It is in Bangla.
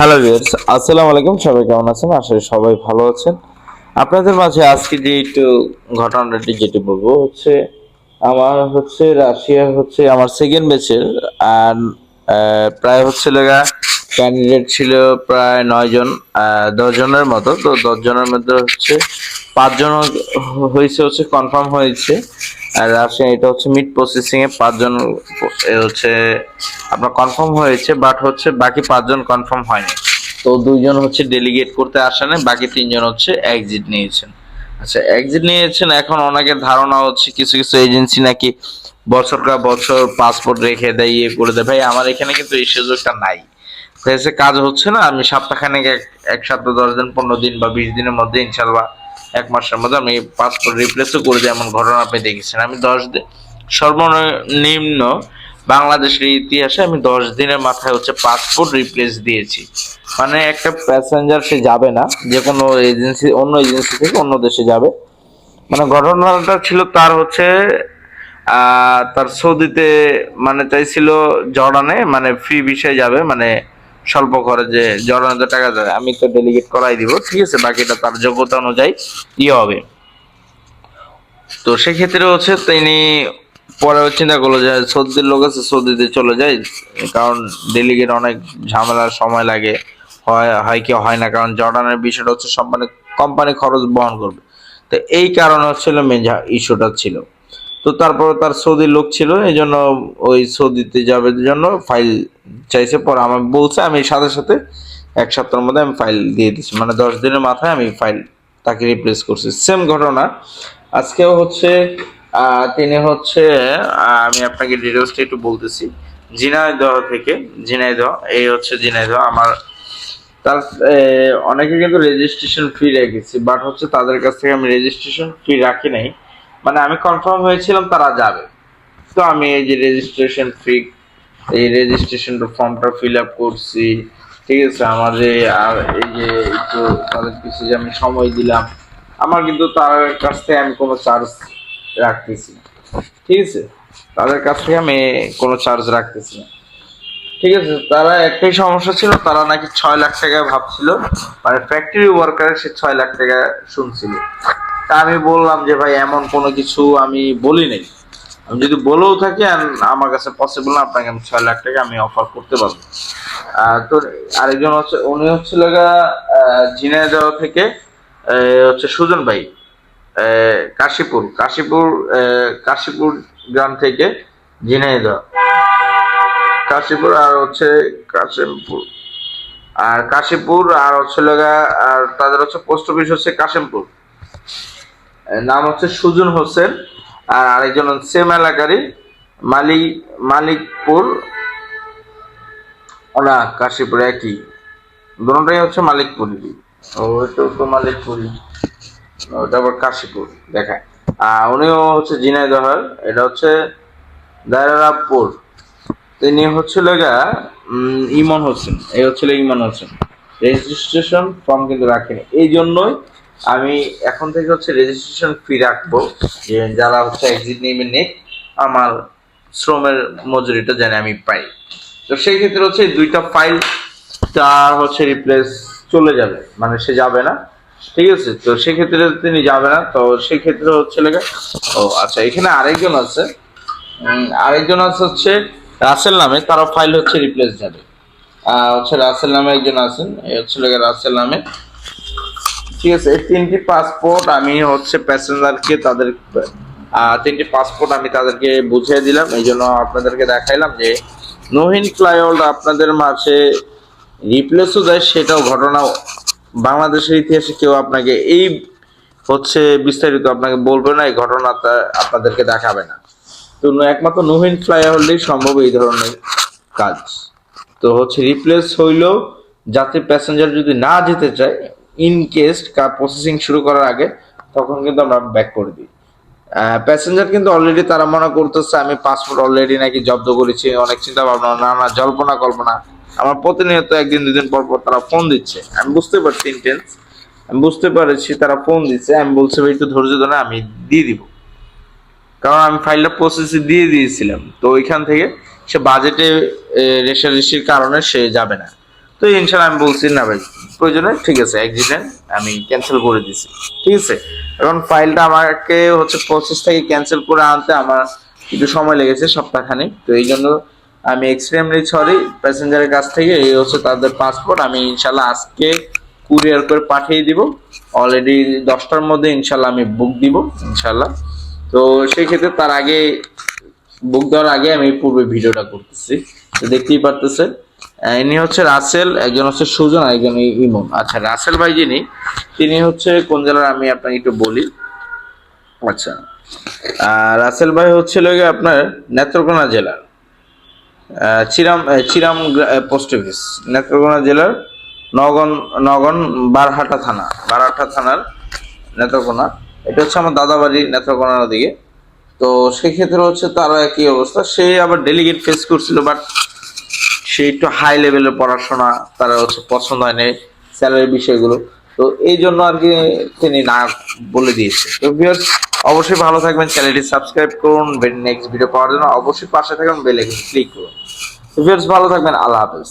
হ্যালো ভিউয়ার্স আসসালামু আলাইকুম, সবাই কেমন আছেন? আশা করি সবাই ভালো আছেন। আপনাদের মাঝে আজকে যে একটু ঘটনাটি যেটি বলব হচ্ছে, আমার হচ্ছে রাশিয়া হচ্ছে আমার সেকেন্ড ব্যাচের আর প্রায় হচ্ছে লেগা ক্যান্ডিডেট ছিল প্রায় নয় জন দশ জনের মতো। তো দশ জনের মধ্যে হচ্ছে পাঁচজন হয়েছে হচ্ছে কনফার্ম হয়েছে। আর রাশিয়া এটা হচ্ছে মিড প্রসেসিং এ পাঁচজন হচ্ছে আপনার কনফার্ম হয়েছে বাট হচ্ছে বাকি পাঁচজন কনফার্ম হয়নি। তো দুইজন হচ্ছে ডেলিগেট করতে আসেন বাকি তিনজন হচ্ছে এক্সিট নিয়েছেন। আচ্ছা এক্সিট নিয়েছেন, এখন অনেকের ধারণা হচ্ছে কিছু কিছু এজেন্সি নাকি বছর কা বছর পাসপোর্ট রেখে দেয় ইয়ে করে দেয়। ভাই, আমার এখানে কিন্তু এই সুযোগটা নাই। কাজ হচ্ছে না, আমি সপ্তাহখানেক এক সপ্তাহ, দশ দিন, পনেরো দিন বা বিশ দিনের মধ্যে ইনশাল্লাহ এক মাসের মধ্যে আমি পাসপোর্ট রিপ্লেসও করে দিই এমন ঘটনা আপনি দেখেছেন। আমি দশ দিন সর্বনিম্ন বাংলাদেশের ইতিহাসে আমি দশ দিনের মাথায় হচ্ছে পাসপোর্ট রিপ্লেস দিয়েছি। মানে একটা প্যাসেঞ্জার সে যাবে না, যে কোনো এজেন্সি অন্য এজেন্সি থেকে অন্য দেশে যাবে। মানে ঘটনাটা ছিল তার হচ্ছে তার সৌদিতে মানে চাইছিল জর্ডানে মানে ফ্রি বিষয়ে যাবে মানে স্বল্প খরচে জর্ডানে তো টাকা দেবে আমি তো ডেলিগেট করাই দিব, ঠিক আছে? বাকিটা তার যোগ্যতা অনুযায়ী ইয়ে হবে। তো সেক্ষেত্রে হচ্ছে তিনি পরে চিন্তা করল যে সৌদির লোক আছে, সৌদিতে চলে যায় কারণ ডেলিগেট অনেক ঝামেলার সময় লাগে। হয় হয় কি হয় না, কারণ জর্ডানের বিষয়টা হচ্ছে মানে কোম্পানি খরচ বহন করবে। তো এই কারণে হচ্ছিল মেন ইস্যুটা ছিল। তো তারপরে তার সৌদি লোক ছিল এই জন্য ওই সৌদিতে যাবে জন্য ফাইল চাইছে। পরে আমার বলছে, আমি সাথে সাথে এক সপ্তাহের মধ্যে আমি ফাইল দিয়ে দিচ্ছি। মানে দশ দিনের মাথায় আমি ফাইল তাকে রিপ্লেস করছি। সেম ঘটনা। আজকেও হচ্ছে তিনি হচ্ছে আমি আপনাকে ডিটেলসটা একটু বলতেছি। ঝিনাইদহ থেকে, ঝিনাইদহ, এই হচ্ছে ঝিনাইদহ। আমার, তার অনেকে কিন্তু রেজিস্ট্রেশন ফি রেখেছি বাট হচ্ছে তাদের কাছ থেকে আমি রেজিস্ট্রেশন ফি রাখি নাই। মানে আমি কনফার্ম হয়েছিলাম তারা যাবে। তো আমি এই যে রেজিস্ট্রেশন ফি এই রেজিস্ট্রেশন ফর্মটা ফিল আপ করছি, ঠিক আছে? আমাদের আর এই যে একটু তাদের কিছু যে আমি সময় দিলাম, আমার কিন্তু তার কাছ থেকে আমি কোনো চার্জ রাখতেছি ঠিক আছে? তাদের কাছ থেকে আমি কোনো চার্জ রাখতেছি না। ঠিক আছে? তারা একটাই সমস্যা ছিল, তারা নাকি ছয় লাখ টাকা ভাবছিল। মানে ফ্যাক্টরি ওয়ার্কার সে ছয় লাখ টাকা শুনছিল। তা আমি বললাম যে, ভাই, এমন কোনো কিছু আমি বলি নাই। আমি যদি বলেও থাকি আমার কাছে পসিবল না, আপনাকে আমি ছয় লাখ টাকা আমি অফার করতে পারব। তো আরেকজন হচ্ছে, উনি হচ্ছিল ঝিনাইদহ থেকে হচ্ছে সুজন ভাই কাশীপুর কাশীপুর কাশীপুর গ্রাম থেকে ঝিনাইদহ। কাশীপুর আর হচ্ছে কাশিমপুর। আর কাশীপুর আর হচ্ছে আর তাদের হচ্ছে পোস্ট অফিস হচ্ছে কাশিমপুর। নাম হচ্ছে সুজন হোসেন আর আরেকজন হচ্ছে সেম এলাকারই মালিক মালিকপুর না, কাশীপুর, একই। দুটোটাই হচ্ছে মালিকপুরি। ও, এটাও তো মালিকপুরি। ওটা আবার কাশীপুর, দেখায়। আর উনিও হচ্ছে ঝিনাইদহের, এটা হচ্ছে দায়রাপুর তিনি হচ্ছে লেগা ইমন হোসেন। এই হচ্ছিল ইমন হোসেন। রেজিস্ট্রেশন ফর্ম কিন্তু রাখেনি। এই জন্যই আমি এখন থেকে হচ্ছে রেজিস্ট্রেশন ফি রাখব, যে যারা হচ্ছে এক্সিট নেবে নেক আমার শ্রমের মজুরিটা যেন আমি পাই। তো সেই ক্ষেত্রে হচ্ছে দুইটা ফাইল তার হচ্ছে রিপ্লেস চলে যাবে মানে সে যাবে না। ঠিক আছে? তো সেক্ষেত্রে তিনি যাবে না, তো সেক্ষেত্রে হচ্ছে লেগে ও আচ্ছা এখানে আরেকজন আছে। আরেকজন আছে হচ্ছে রাসেল নামে, তারও ফাইল হচ্ছে রিপ্লেস যাবে। হচ্ছে রাসেল নামে একজন আছেন হচ্ছে লেগে রাসেল নামে। ঠিক আছে, এই তিনটি পাসপোর্ট আমি হচ্ছে প্যাসেঞ্জারকে তাদের তিনটি পাসপোর্ট আমি তাদেরকে বুঝিয়ে দিলাম। এই জন্য আপনাদেরকে দেখাইলাম যে নহিন ফ্লাইওভার আপনাদের মাঝে রিপ্লেসও দেয় সেটাও ঘটনা বাংলাদেশের ইতিহাসে কেউ আপনাকে এই হচ্ছে বিস্তারিত আপনাকে বলবে না, এই ঘটনাটা আপনাদেরকে দেখাবে না। তো একমাত্র নহিন ফ্লাইওভারই সম্ভব এই ধরনের কাজ। তো হচ্ছে রিপ্লেস হইলেও যাতে প্যাসেঞ্জার যদি না যেতে চায় ইন কেস প্রসেসিং শুরু করার আগে, তখন কিন্তু আমরা ব্যাক করে দিই। প্যাসেঞ্জার কিন্তু অলরেডি তারা মনে করতেছে, আমি পাসপোর্ট অলরেডি নাকি জব্দ করেছি, অনেক চিন্তা ভাবনা নানা জল্পনা, কল্পনা। আমার প্রতিনিয়ত একদিন, দুদিন পর পর তারা ফোন দিচ্ছে। আমি বুঝতে পারছি ইন্টেন্স আমি বুঝতে পারছি তারা ফোন দিচ্ছে, আমি বলছি, ভাই, একটু ধৈর্য ধরে, আমি দিয়ে দিব। কারণ আমি ফাইলটা প্রসেসে দিয়ে দিয়েছিলাম। তো ওইখান থেকে সে বাজেটে রেশারেশির কারণে সে যাবে না। তো ইনশাল্লাহ আমি বলছি না ভাই প্রয়োজনে ঠিক আছে অ্যাক্সিডেন্ট আমি ক্যান্সেল করে দিছি ঠিক আছে? এখন ফাইলটা আমাকে হচ্ছে প্রসেস থেকে ক্যান্সেল করে আনতে আমার একটু সময় লেগেছে সপ্তাহখানেক তো এই জন্য আমি এক্সট্রিমলি সরি প্যাসেঞ্জারের কাছ থেকে এই হচ্ছে তাদের পাসপোর্ট আমি ইনশাল্লাহ আজকে কুরিয়ার করে পাঠিয়ে দিব অলরেডি দশটার মধ্যে ইনশাল্লাহ আমি বুক দিব ইনশাল্লাহ তো সেই ক্ষেত্রে তার আগে বুক দেওয়ার আগে আমি পূর্বে ভিডিওটা করতেছি তো দেখতেই পারতেছেন। আহ, ইনি হচ্ছে রাসেল, একজন হচ্ছে সুজন একজন ইমন। আচ্ছা রাসেল ভাই যিনি, তিনি হচ্ছে কোন জেলার আমি আপনাকে একটু বলি? আচ্ছা রাসেল ভাই হচ্ছিল গিয়ে আপনার নেত্রকোনা জেলার চিরাম চিরাম পোস্ট অফিস নেত্রকোনা জেলার নগন নগন বারহাটা থানা, বারহাটা থানার নেত্রকোনা। এটা হচ্ছে আমার দাদা বাড়ি নেত্রকোনার দিকে। তো সেক্ষেত্রে হচ্ছে তারা একই অবস্থা, সে আবার ডেলিগেট ফেস করছিল বাট সে একটু হাই লেভেলের পড়াশোনা তারা হচ্ছে পছন্দ হয় নাই স্যালারি বিষয়গুলো। তো এই জন্য আর কি তিনি না বলে দিয়েছে। তো ভিউয়ার্স অবশ্যই ভালো থাকবেন চ্যানেলটি সাবস্ক্রাইব করুন নেক্সট ভিডিও পাওয়ার জন্য অবশ্যই পাশে থাকবেন বেল আইকন ক্লিক করুন। ভিউয়ার্স ভালো থাকবেন, আল্লাহ হাফেজ।